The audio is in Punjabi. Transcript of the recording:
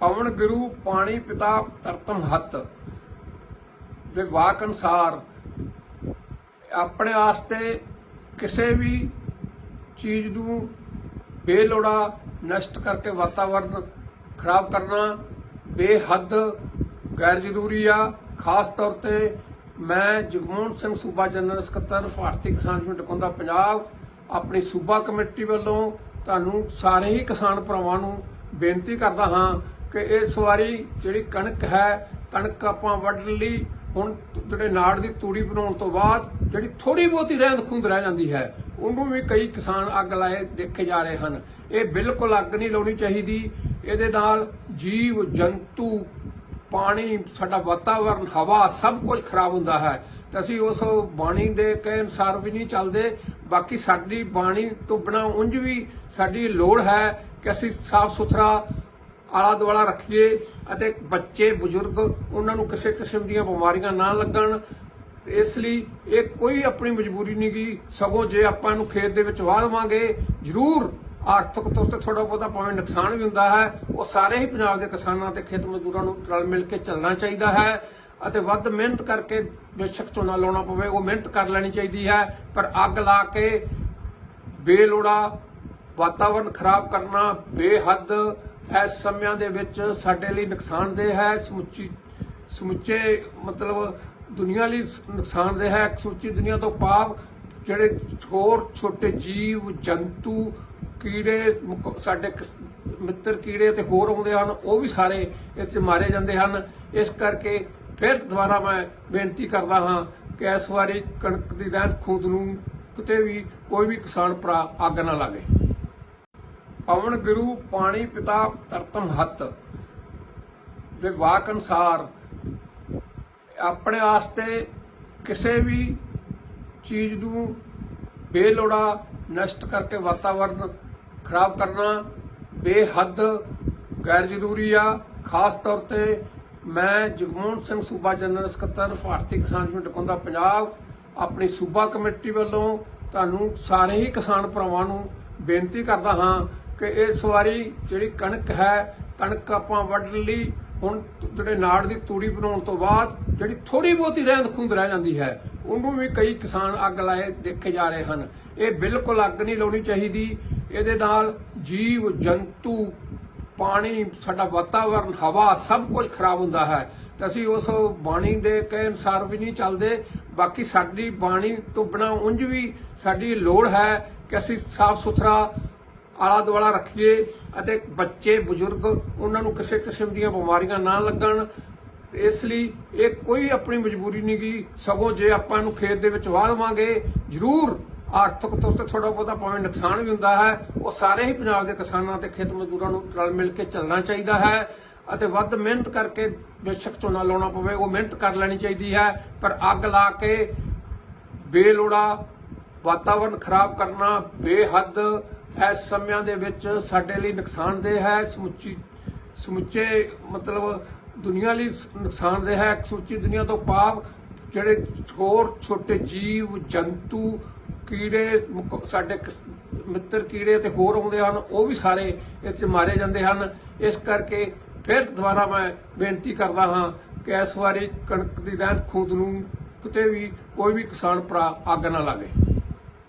ਪਵਨ ਗੁਰੂ ਪਾਣੀ ਪਿਤਾ ਤਰਤਮ ਹੱਤ ਦੇ ਵਾਕ ਅਨਸਾਰ ਆਪਣੇ ਵਾਸਤੇ ਕਿਸੇ ਵੀ ਚੀਜ਼ ਨੂੰ ਬੇਲੋੜਾ ਨਸ਼ਟ ਕਰਕੇ ਵਾਤਾਵਰਨ ਖਰਾਬ ਕਰਨਾ ਬੇਹੱਦ ਗੈਰ ਜ਼ਰੂਰੀ ਆ। ਖਾਸ ਤੌਰ ਤੇ ਮੈਂ ਜਗਮੋਹਨ ਸਿੰਘ ਸੂਬਾ ਜਨਰਲ ਸਕੱਤਰ, ਭਾਰਤੀ ਕਿਸਾਨ ਯੂਨੀਅਨ ਟਕੋਂਦਾ ਪੰਜਾਬ, ਆਪਣੀ ਸੂਬਾ ਕਮੇਟੀ ਵੱਲੋਂ ਤੁਹਾਨੂੰ ਸਾਰੇ ਹੀ ਕਿਸਾਨ ਭਰਾਵਾਂ ਨੂੰ ਬੇਨਤੀ ਕਰਦਾ ਹਾਂ ਕਿ ਇਸ ਵਾਰੀ ਜਿਹੜੀ ਕਣਕ ਹੈ, ਕਣਕ ਆਪਾਂ ਵੱਢ ਲਈ, ਹੁਣ ਜਿਹੜੇ ਨਾੜ ਦੀ ਤੂੜੀ ਬਣਾਉਣ ਤੋਂ ਬਾਅਦ ਜਿਹੜੀ ਥੋੜੀ ਬਹੁਤੀ ਰਹਿੰਦ ਖੂੰਦ ਰਹਿ ਜਾਂਦੀ ਹੈ, ਉਹਨੂੰ ਵੀ ਕਈ ਕਿਸਾਨ ਅੱਗ ਲਾਏ, ਦੇਖੇ ਜਾ ਰਹੇ ਹਨ। ਇਹ ਬਿਲਕੁਲ ਅੱਗ ਨਹੀਂ ਲਾਉਣੀ ਚਾਹੀਦੀ। ਇਹਦੇ ਨਾਲ ਜੀਵ, ਜੰਤੂ, ਪਾਣੀ, ਸਾਡਾ ਵਾਤਾਵਰਨ, ਹਵਾ ਸਭ ਕੁਝ ਖਰਾਬ ਹੁੰਦਾ ਹੈ। ਤੇ ਅਸੀਂ ਉਸ ਬਾਣੀ ਦੇ ਕਹੇ ਅਨਸਾਰ ਵੀ ਨਹੀਂ ਚੱਲਦੇ। ਬਾਕੀ ਸਾਡੀ ਬਾਣੀ ਤੋਂ ਬਿਨਾਂ ਉਂਝ ਵੀ ਸਾਡੀ ਲੋੜ ਹੈ ਕਿ ਅਸੀਂ ਸਾਫ਼ ਸੁਥਰਾ ਆਲਾ ਦੁਆਲਾ ਰੱਖੀਏ ਅਤੇ ਬੱਚੇ, ਬਜ਼ੁਰਗ ਉਹਨਾਂ ਨੂੰ ਕਿਸੇ ਕਿਸਮ ਦੀਆਂ ਬਿਮਾਰੀਆਂ ਨਾ ਲੱਗਣ। ਇਸ ਲਈ ਇਹ ਕੋਈ ਆਪਣੀ ਮਜਬੂਰੀ ਨਹੀਂ ਗੀ। ਸਗੋਂ ਜੇ ਆਪਾਂ ਇਹਨੂੰ ਖੇਤ ਦੇ ਵਿੱਚ ਵਾਹ ਦੇਵਾਂਗੇ, ਜ਼ਰੂਰ ਆਰਥਿਕ ਤੌਰ ਤੇ ਥੋੜਾ ਬਹੁਤਾ ਭਾਵੇਂ ਨੁਕਸਾਨ ਵੀ ਹੁੰਦਾ ਹੈ, ਉਹ ਸਾਰੇ ਹੀ ਪੰਜਾਬ ਦੇ ਕਿਸਾਨਾਂ ਤੇ ਖੇਤ ਮਜ਼ਦੂਰਾਂ ਨੂੰ ਰਲ ਮਿਲ ਕੇ ਚੱਲਣਾ ਚਾਹੀਦਾ ਹੈ ਅਤੇ ਵੱਧ ਮਿਹਨਤ ਕਰਕੇ ਬੇਸ਼ੱਕ ਝੋਨਾ ਲਾਉਣਾ ਪਵੇ, ਉਹ ਮਿਹਨਤ ਕਰ ਲੈਣੀ ਚਾਹੀਦੀ ਹੈ। ਪਰ ਅੱਗ ਲਾ ਕੇ ਬੇਲੋੜਾ ਵਾਤਾਵਰਣ ਖਰਾਬ ਕਰਨਾ ਬੇਹੱਦ ਇਸ ਸਮਿਆਂ ਦੇ ਵਿੱਚ ਸਾਡੇ ਲਈ ਨੁਕਸਾਨਦੇਹ ਹੈ ਸਮੁੱਚੀ, ਸਮੁੱਚੇ ਮਤਲਬ ਦੁਨੀਆ ਲਈ ਸ- ਨੁਕਸਾਨਦੇਹ ਹੈ ਸਮੁੱਚੀ ਦੁਨੀਆ ਤੋਂ ਪਾਪ ਜਿਹੜੇ ਹੋਰ ਛੋਟੇ ਜੀਵ, ਜੰਤੂ, ਕੀੜੇ ਸਾਡੇ ਮਿੱਤਰ ਕੀੜੇ ਤੇ ਹੋਰ ਆਉਂਦੇ ਹਨ, ਉਹ ਵੀ ਸਾਰੇ ਇੱਥੇ ਮਾਰੇ ਜਾਂਦੇ ਹਨ। ਇਸ ਕਰਕੇ ਫਿਰ ਦੁਬਾਰਾ ਮੈਂ ਬੇਨਤੀ ਕਰਦਾ ਹਾਂ ਕਿ ਇਸ ਵਾਰੀ ਕਣਕ ਦੀ ਰਹਿੰਦ ਖੂੰਦ ਨੂੰ ਕਿਤੇ ਵੀ ਕੋਈ ਵੀ ਕਿਸਾਨ ਭਰਾ ਅੱਗ ਨਾ ਲਾਵੇ। ਪਵਨ ਗੁਰੂ ਪਾਣੀ ਪਿਤਾ ਤਰਤਮ ਹੱਤ ਦੇ ਵਾਕ ਅਨਸਾਰ ਆਪਣੇ ਵਾਸਤੇ ਕਿਸੇ ਵੀ ਚੀਜ਼ ਨੂੰ ਬੇਲੋੜਾ ਨਸ਼ਟ ਕਰਕੇ ਵਾਤਾਵਰਨ ਖਰਾਬ ਕਰਨਾ ਬੇਹੱਦ ਗੈਰ ਜ਼ਰੂਰੀ ਆ। ਖਾਸ ਤੌਰ ਤੇ ਮੈਂ ਜਗਮੋਹਨ ਸਿੰਘ ਸੂਬਾ ਜਨਰਲ ਸਕੱਤਰ, ਭਾਰਤੀ ਕਿਸਾਨ ਯੂਨੀਅਨ ਟਕੋਂਦਾ ਪੰਜਾਬ, ਆਪਣੀ ਸੂਬਾ ਕਮੇਟੀ ਵੱਲੋਂ ਤੁਹਾਨੂੰ ਸਾਰੇ ਹੀ ਕਿਸਾਨ ਭਰਾਵਾਂ ਨੂੰ ਬੇਨਤੀ ਕਰਦਾ ਹਾਂ ਕਿ ਇਸ ਵਾਰੀ ਜਿਹੜੀ ਕਣਕ ਹੈ, ਕਣਕ ਆਪਾਂ ਵੱਢ ਲਈ, ਹੁਣ ਜਿਹੜੇ ਨਾੜ ਦੀ ਤੂੜੀ ਬਣਾਉਣ ਤੋਂ ਬਾਅਦ ਜਿਹੜੀ ਥੋੜੀ ਬਹੁਤੀ ਰਹਿੰਦ ਖੂੰਦ ਰਹਿ ਜਾਂਦੀ ਹੈ, ਉਹਨੂੰ ਵੀ ਕਈ ਕਿਸਾਨ ਅੱਗ ਲਾਏ, ਦੇਖੇ ਜਾ ਰਹੇ ਹਨ। ਇਹ ਬਿਲਕੁਲ ਅੱਗ ਨਹੀਂ ਲਾਉਣੀ ਚਾਹੀਦੀ। ਇਹਦੇ ਨਾਲ ਜੀਵ, ਜੰਤੂ, ਪਾਣੀ, ਸਾਡਾ ਵਾਤਾਵਰਨ, ਹਵਾ ਸਭ ਕੁਝ ਖਰਾਬ ਹੁੰਦਾ ਹੈ। ਤੇ ਅਸੀਂ ਉਸ ਬਾਣੀ ਦੇ ਕਹੇ ਅਨਸਾਰ ਵੀ ਨਹੀਂ ਚੱਲਦੇ। ਬਾਕੀ ਸਾਡੀ ਬਾਣੀ ਤੋਂ ਬਿਨਾਂ ਉਂਝ ਵੀ ਸਾਡੀ ਲੋੜ ਹੈ ਕਿ ਅਸੀਂ ਸਾਫ਼ ਸੁਥਰਾ ਆਲਾ ਦੁਆਲਾ ਰੱਖੀਏ ਅਤੇ ਬੱਚੇ, ਬਜ਼ੁਰਗ ਉਹਨਾਂ ਨੂੰ ਕਿਸੇ ਕਿਸਮ ਦੀਆਂ ਬਿਮਾਰੀਆਂ ਨਾ ਲੱਗਣ। ਇਸ ਲਈ ਇਹ ਕੋਈ ਆਪਣੀ ਮਜਬੂਰੀ ਨਹੀਂ ਗੀ। ਸਗੋਂ ਜੇ ਆਪਾਂ ਇਹਨੂੰ ਖੇਤ ਦੇ ਵਿੱਚ ਵਾਹ ਦੇਵਾਂਗੇ, ਜ਼ਰੂਰ ਆਰਥਿਕ ਤੌਰ ਤੇ ਥੋੜਾ ਬਹੁਤਾ ਭਾਵੇਂ ਨੁਕਸਾਨ ਵੀ ਹੁੰਦਾ ਹੈ। ਉਹ ਸਾਰੇ ਹੀ ਪੰਜਾਬ ਦੇ ਕਿਸਾਨਾਂ ਤੇ ਖੇਤ ਮਜ਼ਦੂਰਾਂ ਨੂੰ ਰਲ ਮਿਲ ਕੇ ਚੱਲਣਾ ਚਾਹੀਦਾ ਹੈ ਅਤੇ ਵੱਧ ਮਿਹਨਤ ਕਰਕੇ ਬੇਸ਼ੱਕ ਝੋਨਾ ਲਾਉਣਾ ਪਵੇ, ਉਹ ਮਿਹਨਤ ਕਰ ਲੈਣੀ ਚਾਹੀਦੀ ਹੈ। ਪਰ ਅੱਗ ਲਾ ਕੇ ਬੇਲੋੜਾ ਵਾਤਾਵਰਨ ਖਰਾਬ ਕਰਨਾ ਬੇਹੱਦ ਇਸ ਸਮਿਆਂ ਦੇ ਵਿੱਚ ਸਾਡੇ ਲਈ ਨੁਕਸਾਨਦੇਹ ਹੈ, ਸਮੁੱਚੀ, ਸਮੁੱਚੇ ਮਤਲਬ ਦੁਨੀਆ ਲਈ ਨੁਕਸਾਨਦੇਹ ਹੈ, ਸਮੁੱਚੀ ਦੁਨੀਆ ਤੋਂ ਪਾਪ ਜਿਹੜੇ ਹੋਰ ਛੋਟੇ ਜੀਵ, ਜੰਤੂ, ਕੀੜੇ ਸਾਡੇ ਮਿੱਤਰ ਕੀੜੇ ਤੇ ਹੋਰ ਆਉਂਦੇ ਹਨ, ਉਹ ਵੀ ਸਾਰੇ ਇੱਥੇ ਮਾਰੇ ਜਾਂਦੇ ਹਨ। ਇਸ ਕਰਕੇ ਫਿਰ ਦੁਬਾਰਾ ਮੈਂ ਬੇਨਤੀ ਕਰਦਾ ਹਾਂ ਕਿ ਇਸ ਵਾਰੀ ਕਣਕ ਦੀ ਰਹਿੰਦ ਖੂੰਦ ਨੂੰ ਕਿਤੇ ਵੀ ਕੋਈ ਵੀ ਕਿਸਾਨ ਭਰਾ ਅੱਗ ਨਾ ਲਾਵੇ।